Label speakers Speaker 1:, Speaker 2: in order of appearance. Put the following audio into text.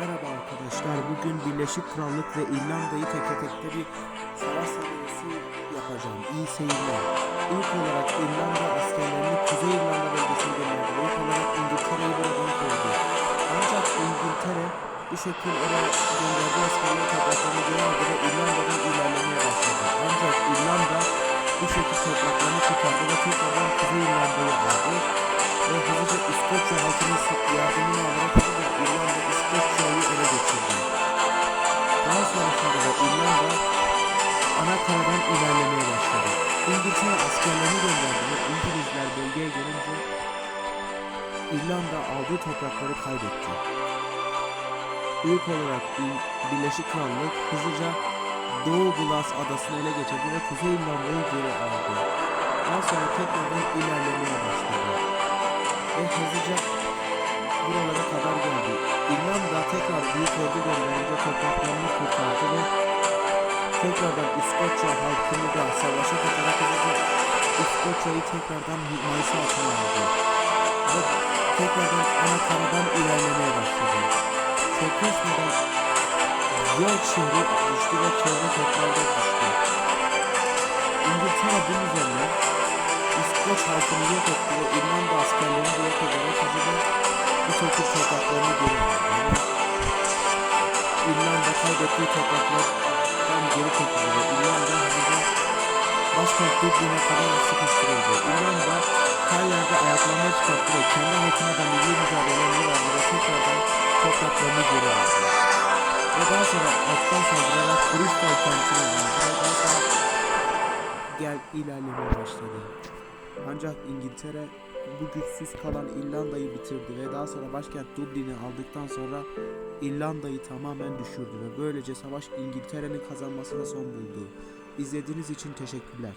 Speaker 1: Merhaba arkadaşlar. Bugün Birleşik Krallık ve İrlanda'yı teke tekte bir savaş sahnesi yapacağım. İyi seyirler. İlk olarak İrlanda askerlerini Kuzey İrlanda bölgesine gönderdi. İlk olarak İngiltere'yi buradan kovdu. Ancak İngiltere bu şekilde oraya gönderdiği askerleri topraklarını aldı ve İrlanda'dan ilerlemeye Daha sonrasında da İrlanda ana karadan ilerlemeye başladı. İngiltere askerlerini gönderdi ve İngilizler bölgeye gelince İrlanda aldığı toprakları kaybetti. İlk olarak Birleşik Krallık hızlıca Doğu Glass adasını ele geçirdi ve Kuzey İrlanda'yı geri aldı. Daha sonra tekrardan ilerlemeye başladı ve hızlıca buralara kadar geldi. İrlanda tekrar büyük ordu gönderince topraklarını kurtardı ve tekrardan İskoçya halkını da savaşa katarak hızlıca İskoçya'yı tekrardan himayesi altına aldı. Ve tekrardan ana karadan ilerlemeye başladı. Çok geçmeden York şehri düştü ve çevre tekrardan düştü. İngiltere bunun üzerine İskoç halkını yok etti ve Dublin'e kadar sıkıştırıldı. İrlanda her yerde ayaklanmaya çıkarttı ve kendi halkına da milli mücadelelerini verdi ve tekrardan topraklarını geri aldı. Ve daha sonra alttan saldırarak Bristol kentine aldı ve daha sonra gel ilerlemeye başladı. Ancak İngiltere bu güçsüz kalan İrlanda'yı bitirdi ve daha sonra başkent Dublin'i aldıktan sonra İrlanda'yı tamamen düşürdü ve böylece savaş İngiltere'nin kazanmasına son buldu. İzlediğiniz için teşekkürler.